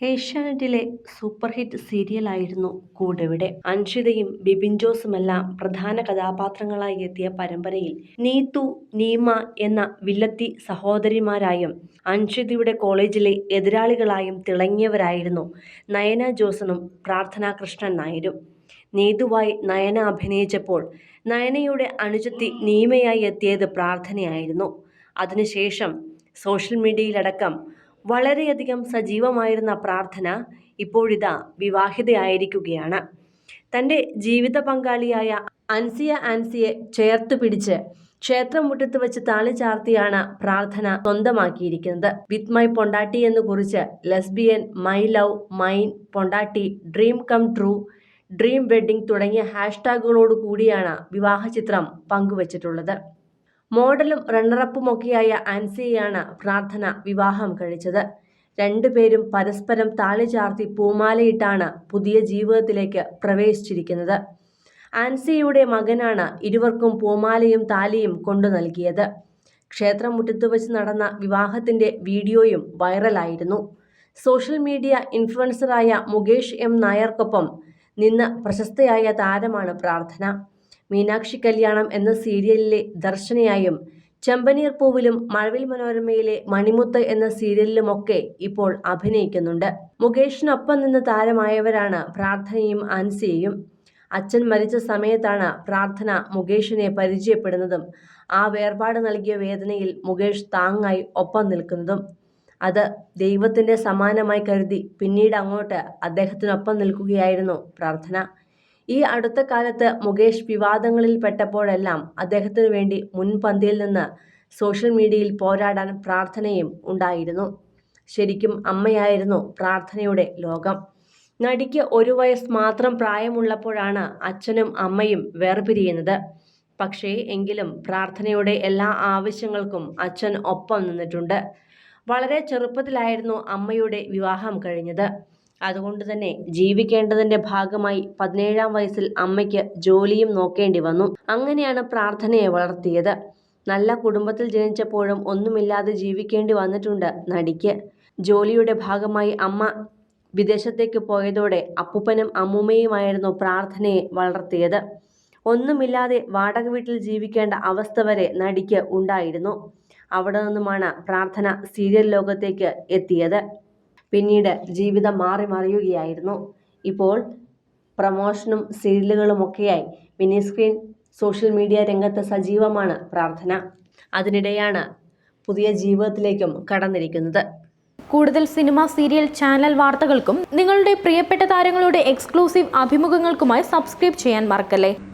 ഏഷ്യാനെറ്റിലെ super hit സീരിയലായിരുന്നു കൂടെവിടെ. അൻഷിതയും ബിബിൻ ജോസുമെല്ലാം പ്രധാന കഥാപാത്രങ്ങളായി എത്തിയ പരമ്പരയിൽ നീതു നീമ എന്ന വില്ലത്തി സഹോദരിമാരായും അൻഷിതയുടെ കോളേജിലെ എതിരാളികളായും തിളങ്ങിയവരായിരുന്നു നയന ജോസനും പ്രാർത്ഥന കൃഷ്ണൻ നായരും. നീതുവായി നയന അഭിനയിച്ചപ്പോൾ നയനയുടെ അനുജത്തി നീമയായി എത്തിയത് പ്രാർത്ഥനയായിരുന്നു. അതിനുശേഷം സോഷ്യൽ മീഡിയയിലടക്കം വളരെയധികം സജീവമായിരുന്ന പ്രാർത്ഥന ഇപ്പോഴിതാ വിവാഹിതയായിരിക്കുകയാണ്. തന്റെ ജീവിത പങ്കാളിയായ അൻസിയ ആൻസിയെ ചേർത്ത് പിടിച്ച് ക്ഷേത്രമുറ്റത്ത് വെച്ച് താളി ചാർത്തിയാണ് പ്രാർത്ഥന സ്വന്തമാക്കിയിരിക്കുന്നത്. വിത്ത് മൈ പൊണ്ടാട്ടി എന്ന് കുറിച്ച് lesbian my love mine പൊണ്ടാട്ടി dream come true dream wedding തുടങ്ങിയ ഹാഷ്ടാഗുകളോട് കൂടിയാണ് വിവാഹ ചിത്രം പങ്കുവച്ചിട്ടുള്ളത്. മോഡലും റണ്ണറപ്പുമൊക്കെയായ ആൻസിയെയാണ് പ്രാർത്ഥന വിവാഹം കഴിച്ചത്. രണ്ടുപേരും പരസ്പരം താളി ചാർത്തി പൂമാലയിട്ടാണ് പുതിയ ജീവിതത്തിലേക്ക് പ്രവേശിച്ചിരിക്കുന്നത്. ആൻസിയുടെ മകനാണ് ഇരുവർക്കും പൂമാലയും താലിയും കൊണ്ടു നൽകിയത്. ക്ഷേത്രമുറ്റത്ത് വെച്ച് നടന്ന വിവാഹത്തിന്റെ വീഡിയോയും വൈറലായിരുന്നു. സോഷ്യൽ മീഡിയ ഇൻഫ്ലുവൻസറായ മുകേഷ് എം നായർക്കൊപ്പം നിന്ന് പ്രശസ്തയായ താരമാണ് പ്രാർത്ഥന. മീനാക്ഷി കല്യാണം എന്ന സീരിയലിലെ ദർശനയായും ചെമ്പനീർ പൂവിലും മഴവിൽ മനോരമയിലെ മണിമുത്ത് എന്ന സീരിയലിലുമൊക്കെ ഇപ്പോൾ അഭിനയിക്കുന്നുണ്ട്. മുകേഷിനൊപ്പം നിന്ന് താരമായവരാണ് പ്രാർത്ഥനയും അൻസിയയും. അച്ഛൻ മരിച്ച സമയത്താണ് പ്രാർത്ഥന മുകേഷിനെ പരിചയപ്പെടുന്നതും ആ വേർപാട് നൽകിയ വേദനയിൽ മുകേഷ് താങ്ങായി ഒപ്പം നിൽക്കുന്നതും. അത് ദൈവത്തിന്റെ സമാനമായി കരുതി പിന്നീട് അങ്ങോട്ട് അദ്ദേഹത്തിനൊപ്പം നിൽക്കുകയായിരുന്നു പ്രാർത്ഥന. ഈ അടുത്ത കാലത്ത് മുകേഷ് വിവാദങ്ങളിൽ പെട്ടപ്പോഴെല്ലാം അദ്ദേഹത്തിനു വേണ്ടി മുൻപന്തിയിൽ നിന്ന് സോഷ്യൽ മീഡിയയിൽ പോരാടാൻ പ്രാർത്ഥനയും ഉണ്ടായിരുന്നു. ശരിക്കും അമ്മയായിരുന്നു പ്രാർത്ഥനയുടെ ലോകം. നടിക്ക് ഒരു വയസ്സ് മാത്രം പ്രായമുള്ളപ്പോഴാണ് അച്ഛനും അമ്മയും വേർപിരിയുന്നത്. പക്ഷേ എങ്കിലും പ്രാർത്ഥനയുടെ എല്ലാ ആവശ്യങ്ങൾക്കും അച്ഛൻ ഒപ്പം നിന്നിട്ടുണ്ട്. വളരെ ചെറുപ്പത്തിലായിരുന്നു അമ്മയുടെ വിവാഹം കഴിഞ്ഞത്. അതുകൊണ്ട് തന്നെ ജീവിക്കേണ്ടതിന്റെ ഭാഗമായി പതിനേഴാം വയസ്സിൽ അമ്മയ്ക്ക് ജോലിയും നോക്കേണ്ടി വന്നു. അങ്ങനെയാണ് പ്രാർത്ഥനയെ വളർത്തിയത്. നല്ല കുടുംബത്തിൽ ജനിച്ചപ്പോഴും ഒന്നുമില്ലാതെ ജീവിക്കേണ്ടി വന്നിട്ടുണ്ട് നടിക്ക്. ജോലിയുടെ ഭാഗമായി അമ്മ വിദേശത്തേക്ക് പോയതോടെ അപ്പൂപ്പനും അമ്മൂമ്മയുമായിരുന്നു പ്രാർത്ഥനയെ വളർത്തിയത്. ഒന്നുമില്ലാതെ വാടക വീട്ടിൽ ജീവിക്കേണ്ട അവസ്ഥ വരെ നടിക്ക് ഉണ്ടായിരുന്നു. അവിടെ നിന്നുമാണ് പ്രാർത്ഥന സീരിയൽ ലോകത്തേക്ക് എത്തിയത്. പിന്നീട് ജീവിതം മാറി മറിയുകയായിരുന്നു. ഇപ്പോൾ പ്രമോഷനും സീരിയലുകളുമൊക്കെയായി. മിനി സ്ക്രീൻ സോഷ്യൽ മീഡിയ രംഗത്ത് സജീവമാണ് പ്രാർത്ഥന. അതിനിടെയാണ് പുതിയ ജീവിതത്തിലേക്കും കടന്നിരിക്കുന്നത്. കൂടുതൽ സിനിമ സീരിയൽ ചാനൽ വാർത്തകൾക്കും നിങ്ങളുടെ പ്രിയപ്പെട്ട താരങ്ങളുടെ എക്സ്ക്ലൂസീവ് അഭിമുഖങ്ങൾക്കുമായി സബ്സ്ക്രൈബ് ചെയ്യാൻ മറക്കല്ലേ?